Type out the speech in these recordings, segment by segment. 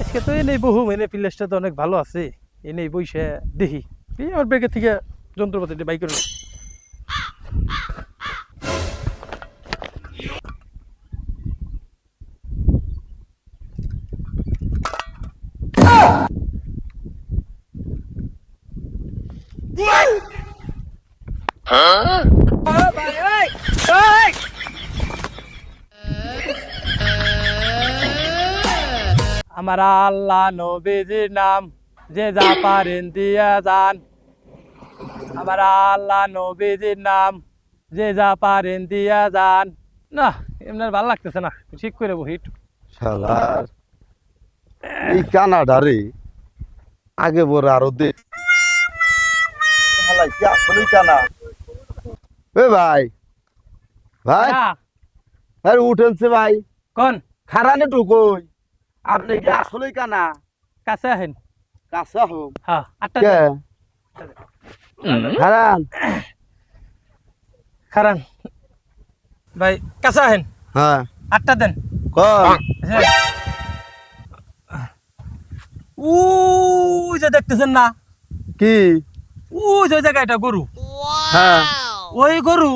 আজকে তো এনেই বহু এনে প্লেসটা তো অনেক ভালো আছে। এনেই বইসে দেখি। এই আমার ব্যাগের থেকে যন্ত্রপাতি বাই আমার আল্লাহ নবীজির নাম, যে যা পারেন দিয়া যান। আমার আল্লাহ নবীজির নাম, যে যা পারেন দিয়া যান। না, এমনি ভালো লাগতেছে না। ঠিক করে বহি এই কানাডারে আগে বড় আরও দে শালা কি আসলেই কানা এ ভাই ভাই। হ্যাঁ, আরে উঠেনছে ভাই। কোন? খারানে টুকই আপনি কি আসলেই কানা কাছে আহেন। কাঁচা হোম হ্যাঁ আটটা কে? খারান। খারান। ভাই কাছে আহেন। হ্যাঁ। আটটা দেন। কন হ্যাঁ। ওই যে দেখতেছেন না। কি? ওই যে জায়গাটা গরু। হ্যাঁ। ওই গরু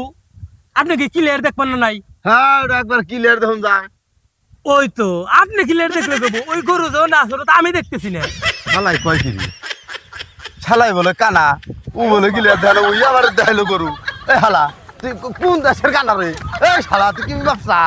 আপনি কি ক্লিয়ার দেখবেন না নাই? হ্যাঁ একবার ক্লিয়ার দেখুন যায় ওই তো আপনি ক্লিয়ার দেখলে দেবো। ওই গরু যখন আসলে তো আমি দেখতেছি না। শালাই কয় কি শালাই বলে কানা ও বলে ক্লিয়ার দেখাল ওই আবার দেখাইলো গরু। এ হালা তুই কোন দেশের কানা রে? এ শালা তুই কি ব্যবসা?